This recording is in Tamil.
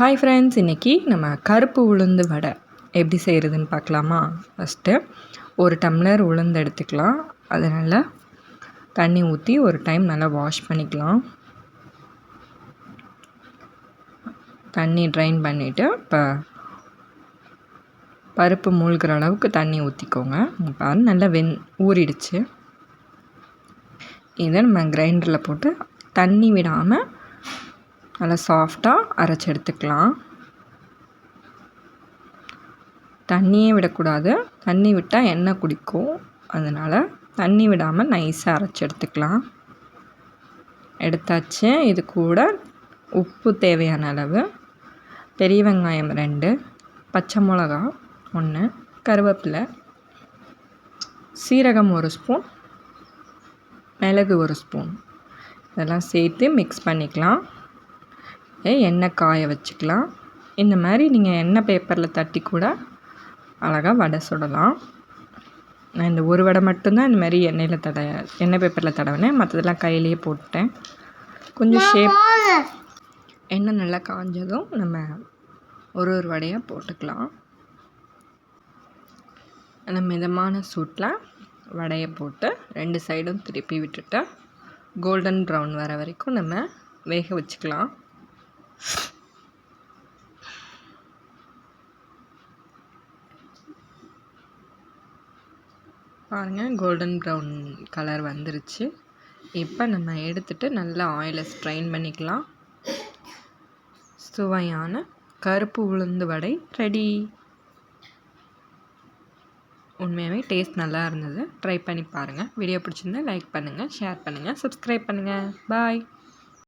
ஹாய் ஃப்ரெண்ட்ஸ் இன்றைக்கி நம்ம கருப்பு உளுந்து வடை எப்படி செய்கிறதுன்னு பார்க்கலாமா? ஃபஸ்ட்டு ஒரு டம்ளர் உளுந்து எடுத்துக்கலாம். அதை நல்லா தண்ணி ஊற்றி ஒரு டைம் நல்லா வாஷ் பண்ணிக்கலாம். தண்ணி ட்ரைன் பண்ணிவிட்டு இப்போ பருப்பு மூழ்கிற அளவுக்கு தண்ணி ஊற்றிக்கோங்க பாரு நல்லா வெந் ஊறிடுச்சு. இதை நம்ம கிரைண்டரில் போட்டு தண்ணி விடாமல் நல்லா சாஃப்டாக அரைச்சி எடுத்துக்கலாம். தண்ணியே விடக்கூடாது. தண்ணி விட்டால் எண்ணெய் குடிக்கும். அதனால் தண்ணி விடாமல் நைஸாக அரைச்சி எடுத்துக்கலாம். எடுத்தாச்சு. இது கூட உப்பு தேவையான அளவு. பெரிய வெங்காயம் ரெண்டு பச்சை மிளகா ஒன்று கருவேப்பிலை சீரகம் ஒரு ஸ்பூன் மிளகு ஒரு ஸ்பூன். இதெல்லாம் சேர்த்து மிக்ஸ் பண்ணிக்கலாம். எண்ணெய் காய வச்சுக்கலாம்? இந்த மாதிரி நீங்கள் எண்ணெய் பேப்பரில் தட்டி கூட அழகாக வடை சுடலாம். நான் இந்த ஒரு வடை மட்டும்தான் இந்த மாதிரி எண்ணெயில் தட எண்ணெய் பேப்பரில் தடவினேன். மற்றதெல்லாம் கையிலேயே போட்டுட்டேன். கொஞ்சம் ஷேப் எண்ணெய் நல்லா காஞ்சதும் நம்ம ஒரு ஒரு வடையாக போட்டுக்கலாம். அந்த மிதமான சூட்டில் வடையை போட்டு ரெண்டு சைடும் திருப்பி விட்டுட்டு கோல்டன் ப்ரௌன் வர வரைக்கும் நம்ம வேக வச்சுக்கலாம். பாருங்கள் கோல்டன் ப்ரௌன் கலர் வந்துருச்சு. இப்போ நம்ம எடுத்துகிட்டு நல்லா ஆயிலை ஸ்ட்ரைன் பண்ணிக்கலாம். சுவையான கருப்பு உளுந்து வடை ரெடி உண்மையாகவே டேஸ்ட் நல்லா இருந்தது. ட்ரை பண்ணி பாருங்கள் வீடியோ பிடிச்சிருந்தா லைக் பண்ணுங்கள் ஷேர் பண்ணுங்கள் சப்ஸ்கிரைப் பண்ணுங்கள் பாய்